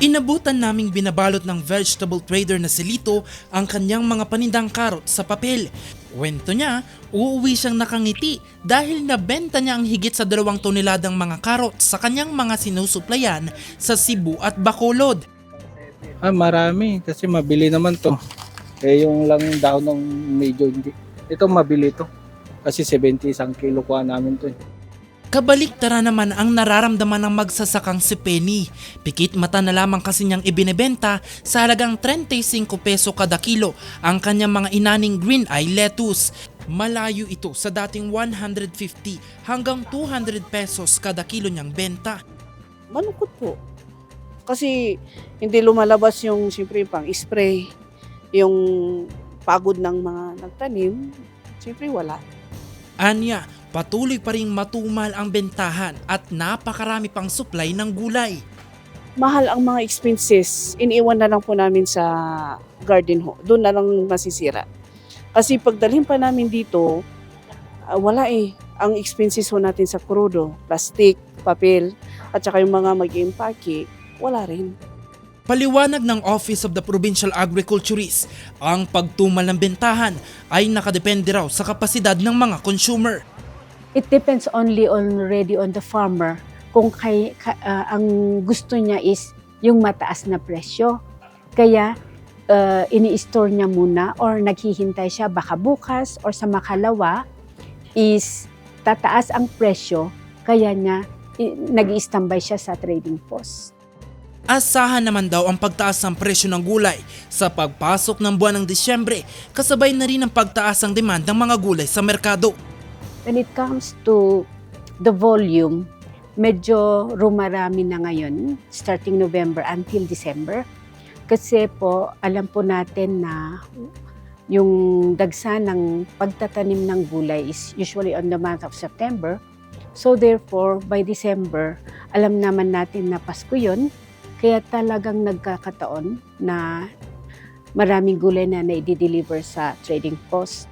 Inabutan naming binabalot ng vegetable trader na si Lito ang kanyang mga panindang karot sa papel. Kwento niya, uuwi siyang nakangiti dahil nabenta niya ang higit sa dalawang toneladang mga karot sa kanyang mga sinusuplayan sa Cebu at Bacolod. Ah, marami. Kasi mabili naman to. Eh, yung lang dahon ng medyo hindi. Ito mabili to. Kasi 70 isang kilo kuha namin to eh. Kabaliktara naman ang nararamdaman ng magsasakang si Penny. Pikit mata na lamang kasi niyang ibinebenta sa halagang 35 peso kada kilo ang kanyang mga inaning green eye lettuce. Malayo ito sa dating 150 hanggang 200 pesos kada kilo niyang benta. malungkot po. Kasi hindi lumalabas yung siyempre pang spray, yung pagod ng mga nagtanim, siyempre wala. Anya, patuloy pa rin matumal ang bentahan at napakarami pang supply ng gulay. Mahal ang mga expenses, iniiwan na lang po namin sa garden ho. Doon na lang masisira. Kasi pagdalhin pa namin dito, ah, wala eh. Ang expenses ho natin sa krudo, plastic, papel, at saka yung mga mag-impake, wala rin. Paliwanag ng Office of the Provincial Agriculturist, ang pagtumal ng bentahan ay nakadepende raw sa kapasidad ng mga consumer. It depends only already on the farmer kung kay, ka- ah, ang gusto niya is yung mataas na presyo. Kaya uh, ini-store niya muna or naghihintay siya baka bukas or sa makalawa is tataas ang presyo kaya niya nag-i-standby siya sa trading post. Asahan naman daw ang pagtaas ng presyo ng gulay sa pagpasok ng buwan ng Disyembre kasabay na rin ang pagtaas ng demand ng mga gulay sa merkado. When it comes to the volume, medyo rumarami na ngayon starting November until December. Kasi po, alam po natin na yung dagsa ng pagtatanim ng gulay is usually on the month of September. So therefore, by December, alam naman natin na Pasko yun. Kaya talagang nagkakataon na maraming gulay na na-deliver sa trading post.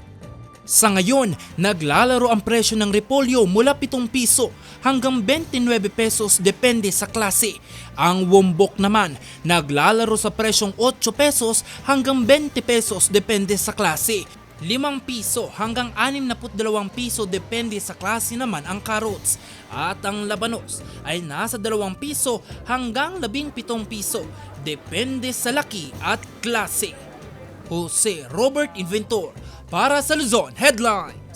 Sa ngayon, naglalaro ang presyo ng repolyo mula 7 piso hanggang 29 pesos depende sa klase. Ang wombok naman, naglalaro sa presyong 8 pesos hanggang 20 pesos depende sa klase. 5 piso hanggang 62 piso depende sa klase naman ang carrots. At ang labanos ay nasa 2 piso hanggang 17 piso depende sa laki at klase. Jose Robert Inventor para sa Luzon Headline.